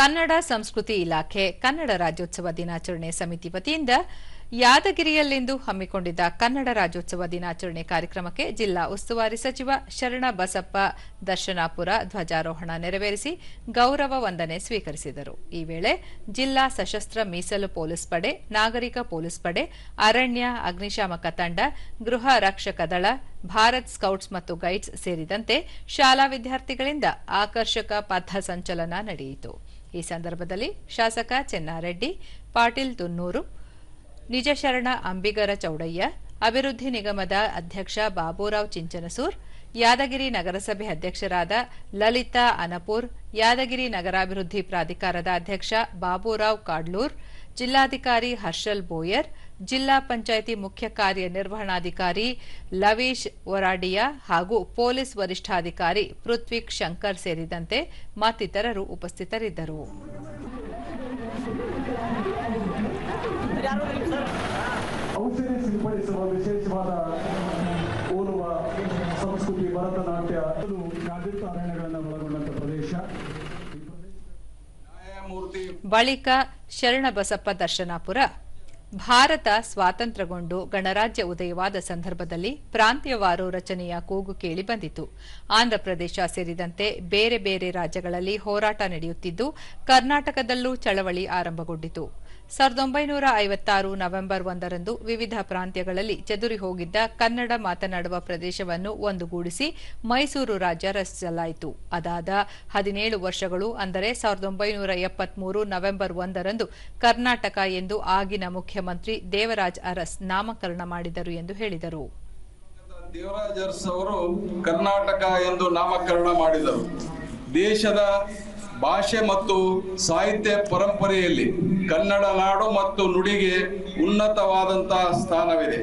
ಕನ್ನಡ ಸಂಸ್ಕೃತಿ ಇಲಾಖೆ ಕನ್ನಡ ರಾಜ್ಯೋತ್ಸವ ದಿನಾಚರಣೆ ಸಮಿತಿ ವತಿಯಿಂದ ಯಾದಗಿರಿಯಲ್ಲಿಂದು ಹಮ್ಮಿಕೊಂಡಿದ್ದ ಕನ್ನಡ ರಾಜ್ಯೋತ್ಸವ ದಿನಾಚರಣೆ ಕಾರ್ಯಕ್ರಮಕ್ಕೆ ಜಿಲ್ಲಾ ಉಸ್ತುವಾರಿ ಸಚಿವ ಶರಣ ಬಸಪ್ಪ ದರ್ಶನಾಪುರ ಧ್ವಜಾರೋಹಣ ನೆರವೇರಿಸಿ ಗೌರವ ವಂದನೆ ಸ್ವೀಕರಿಸಿದರು. ಈ ವೇಳೆ ಜಿಲ್ಲಾ ಸಶಸ್ತ್ರ ಮೀಸಲು ಪೊಲೀಸ್ ಪಡೆ, ನಾಗರಿಕ ಪೊಲೀಸ್ ಪಡೆ, ಅರಣ್ಯ, ಅಗ್ನಿಶಾಮಕ ತಂಡ, ಗೃಹ ರಕ್ಷಕ ದಳ ಭಾರತ್ ಸ್ಕೌಟ್ಸ್ ಮತ್ತು ಗೈಡ್ಸ್ ಸೇರಿದಂತೆ ಶಾಲಾ ವಿದ್ಯಾರ್ಥಿಗಳಿಂದ ಆಕರ್ಷಕ ಪಥ ಸಂಚಲನ ನಡೆಯಿತು. ಈ ಸಂದರ್ಭದಲ್ಲಿ ಶಾಸಕ ಚೆನ್ನಾರೆಡ್ಡಿ, ಪಾಟೀಲ್ ತುನ್ನೂರು, ನಿಜಶರಣ ಅಂಬಿಗರ ಚೌಡಯ್ಯ, ಅಭಿವೃದ್ಧಿ ನಿಗಮದ ಅಧ್ಯಕ್ಷ ಬಾಬುರಾವ್ ಚಿಂಚನಸೂರ್, ಯಾದಗಿರಿ ನಗರಸಭೆ ಅಧ್ಯಕ್ಷರಾದ ಲಲಿತಾ ಅನಪೂರ್, ಯಾದಗಿರಿ ನಗರಾಭಿವೃದ್ಧಿ ಪ್ರಾಧಿಕಾರದ ಅಧ್ಯಕ್ಷ ಬಾಬುರಾವ್ ಕಾಡ್ಲೂರ್ ಜಿಲ್ಲಾಧಿಕಾರಿ ಹರ್ಷಲ್ ಬೋಯರ್, ಜಿಲ್ಲಾ ಪಂಚಾಯಿತಿ ಮುಖ್ಯ ಕಾರ್ಯನಿರ್ವಹಣಾಧಿಕಾರಿ ಲವೀಶ್ ವರಾಡಿಯಾ ಹಾಗೂ ಪೊಲೀಸ್ ವರಿಷ್ಠಾಧಿಕಾರಿ ಪೃಥ್ವಿಕ್ ಶಂಕರ್ ಸೇರಿದಂತೆ ಮತ್ತಿತರರು ಉಪಸ್ಥಿತರಿದ್ದರು. ಔಷಧಿ ಸಿಂಪಡಿಸುವ ವಿಶೇಷವಾದ ಬಳಿಕ ಶರಣಬಸಪ್ಪ ದರ್ಶನಾಪುರ. ಭಾರತ ಸ್ವಾತಂತ್ರ್ಯಗೊಂಡು ಗಣರಾಜ್ಯ ಉದಯವಾದ ಸಂದರ್ಭದಲ್ಲಿ ಪ್ರಾಂತ್ಯವಾರು ರಚನೆಯ ಕೂಗು ಕೇಳಿ ಬಂದಿತು. ಆಂಧ್ರಪ್ರದೇಶ ಸೇರಿದಂತೆ ಬೇರೆ ಬೇರೆ ರಾಜ್ಯಗಳಲ್ಲಿ ಹೋರಾಟ ನಡೆಯುತ್ತಿದ್ದು, ಕರ್ನಾಟಕದಲ್ಲೂ ಚಳವಳಿ ಆರಂಭಗೊಂಡಿತು. ಸಾವಿರದ ಒಂಬೈನೂರ ಐವತ್ತಾರು ನವೆಂಬರ್ ಒಂದರಂದು ವಿವಿಧ ಪ್ರಾಂತ್ಯಗಳಲ್ಲಿ ಚದುರಿ ಹೋಗಿದ್ದ ಕನ್ನಡ ಮಾತನಾಡುವ ಪ್ರದೇಶವನ್ನು ಒಂದುಗೂಡಿಸಿ ಮೈಸೂರು ರಾಜ್ಯ ರಚಿಸಲಾಯಿತು. ಅದಾದ ಹದಿನೇಳು ವರ್ಷಗಳು ಅಂದರೆ ಸಾವಿರದ ಒಂಬೈನೂರ ಎಪ್ಪತ್ಮೂರು ನವೆಂಬರ್ ಒಂದರಂದು ಕರ್ನಾಟಕ ಎಂದು ಆಗಿನ ಮುಖ್ಯಮಂತ್ರಿ ದೇವರಾಜ್ ಅರಸ್ ನಾಮಕರಣ ಮಾಡಿದರು ಎಂದು ಹೇಳಿದರು. ದೇವರಾಜ್ ಅರಸ್ ಅವರು ಕರ್ನಾಟಕ ಎಂದು ನಾಮಕರಣ ಮಾಡಿದರು. ದೇಶದ ಭಾಷೆ ಮತ್ತು ಸಾಹಿತ್ಯ ಪರಂಪರೆಯಲ್ಲಿ ಕನ್ನಡ ನಾಡು ಮತ್ತು ನುಡಿಗೆ ಉನ್ನತವಾದಂತಹ ಸ್ಥಾನವಿದೆ.